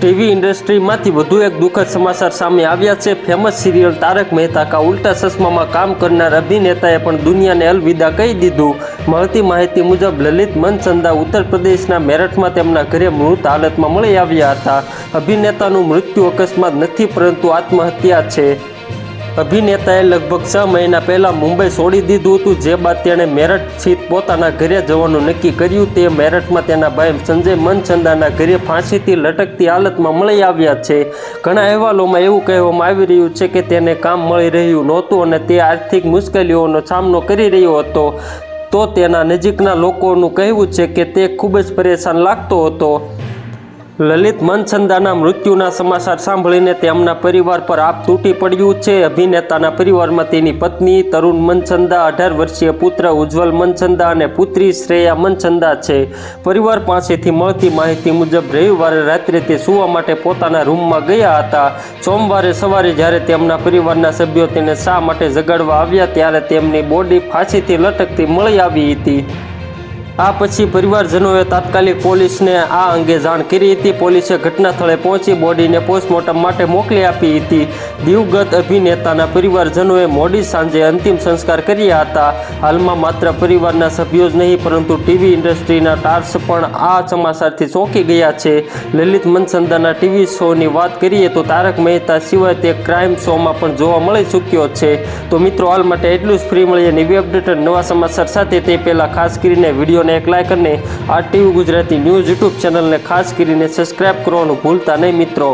TV ઇન્ડસ્ટ્રીમાંથી વધુ એક દુઃખદ સમાચાર સામે આવ્યા છે. ફેમસ સિરિયલ તારક મહેતા કા ઉલ્ટા ચશ્મામાં કામ કરનાર અભિનેતાએ પણ દુનિયાને અલવિદા કહી દીધું. મળતી માહિતી મુજબ લલિત મનચંદા ઉત્તર પ્રદેશના મેરઠમાં તેમના ઘરે મૃત હાલતમાં મળી આવ્યા હતા. અભિનેતાનું મૃત્યુ અકસ્માત નથી પરંતુ આત્મહત્યા છે. અભિનેતાએ લગભગ છ મહિના પહેલાં મુંબઈ છોડી દીધું હતું. જે બાદ તેણે મેરઠ સ્થિત પોતાના ઘરે જવાનું નક્કી કર્યું. તે મેરઠમાં તેના ભાઈ સંજય મનચંદાના ઘરે ફાંસીથી લટકતી હાલતમાં મળી આવ્યા છે. ઘણા અહેવાલોમાં એવું કહેવામાં આવી રહ્યું છે કે તેને કામ મળી રહ્યું નહોતું અને તે આર્થિક મુશ્કેલીઓનો સામનો કરી રહ્યો હતો. તો તેના નજીકના લોકોનું કહેવું છે કે તે ખૂબ જ પરેશાન લાગતો હતો. લલિત મનચંદાના મૃત્યુના સમાચાર સાંભળીને તેમના પરિવાર પર આપ તૂટી પડ્યું છે. અભિનેતાના પરિવારમાં તેની પત્ની તરુણ મનચંદા અઢાર વર્ષીય પુત્ર ઉજ્જવલ મનચંદા અને પુત્રી શ્રેયા મનચંદા છે. પરિવાર પાસેથી મળતી માહિતી મુજબ, રવિવારે રાત્રે તે સૂવા માટે પોતાના રૂમમાં ગયા હતા. સોમવારે સવારે જ્યારે તેમના પરિવારના સભ્યો તેને શા માટે જગાડવા આવ્યા, ત્યારે તેમની બોડી ફાંસીથી લટકતી મળી આવી હતી. આ પછી પરિવારજનોએ તાત્કાલિક પોલીસને આ અંગે જાણ કરી હતી. પોલીસે ઘટના સ્થળે પહોંચી બોડીને પોસ્ટમોર્ટમ માટે મોકલી આપી હતી. દિવગત અભિનેતાના પરિવારજનોએ મોડી સાંજે અંતિમ સંસ્કાર કર્યા હતા. હાલમાં માત્ર પરિવારના સભ્યો જ નહીં, પરંતુ ટીવી ઇન્ડસ્ટ્રીના ટાર્સ પણ આ સમાચારથી ચોંકી ગયા છે. લલિત મનસંદાના ટીવી શોની વાત કરીએ તો તારક મહેતા સિવાય તે ક્રાઇમ શોમાં પણ જોવા મળી ચૂક્યો છે. તો મિત્રો, હાલ માટે એટલું જ. ફ્રી મળીએ નવી અપડેટ નવા સમાચાર સાથે તે પહેલાં ખાસ કરીને વિડીયોને એક લાઇક અને આ ટીવી ગુજરાતી ન્યૂઝ યુટ્યુબ ચેનલને ખાસ કરીને સબસ્ક્રાઇબ કરવાનું ભૂલતા નહીં મિત્રો.